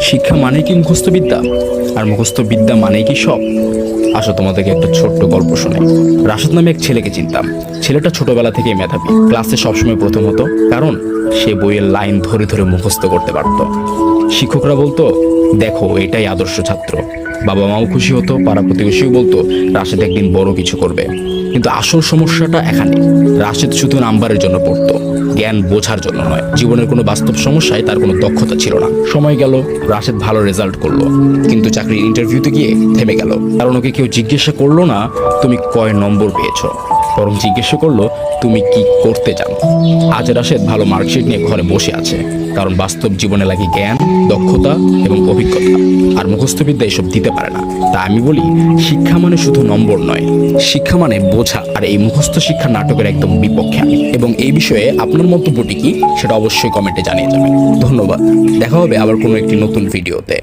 শিক্ষা মানে কি মুখস্থ বিদ্যা আর মুখস্থ বিদ্যা মানে কি সব? আসো তোমাদেরকে একটা ছোট্ট গল্প শোনাই। রাশেদ নামে এক ছেলেকে চিনতাম। ছেলেটা ছোটবেলা থেকেই মেধাবী। ক্লাসে সবসময় প্রথম হতো, কারণ সে বইয়ের লাইন ধরে ধরে মুখস্থ করতে পারত। শিক্ষকরা বলতো, দেখো, এটাই আদর্শ ছাত্র। বাবা মাও খুশি হতো, পাড়া প্রতিবেশীও বলতো, রাশেদ একদিন বড় কিছু করবে। কিন্তু আসল সমস্যাটা এখানে। রাশেদ শুধু নাম্বারের জন্য পড়তো, জ্ঞান বোঝার জন্য নয়। জীবনের কোনো বাস্তব সমস্যায় তার কোনো দক্ষতা ছিল না। সময় গেল, রাশেদ ভালো রেজাল্ট করল। কিন্তু চাকরির ইন্টারভিউতে গিয়ে থেমে গেল। কারণ ওকে কেউ জিজ্ঞাসা করল না, তুমি কয় নম্বর পেয়েছ? বরং জিজ্ঞাসা করল, তুমি কি করতে চাও আজ রাশেদ ভালো মার্কশিট নিয়ে ঘরে বসে আছে, কারণ বাস্তব জীবনে লাগে জ্ঞান, দক্ষতা এবং অভিজ্ঞতা। আর মুখস্থবিদ্যা এসব দিতে পারে না। তা আমি বলি, শিক্ষা মানে শুধু নম্বর নয়, শিক্ষা মানে বোঝা। আর এই মুখস্থ শিক্ষা নাটকের একদম বিপক্ষে আমি। এবং এই বিষয়ে আপনার মন্তব্যটি কি, সেটা অবশ্যই কমেন্টে জানিয়ে যাবেন। ধন্যবাদ। দেখা হবে আবার কোনো একটি নতুন ভিডিওতে।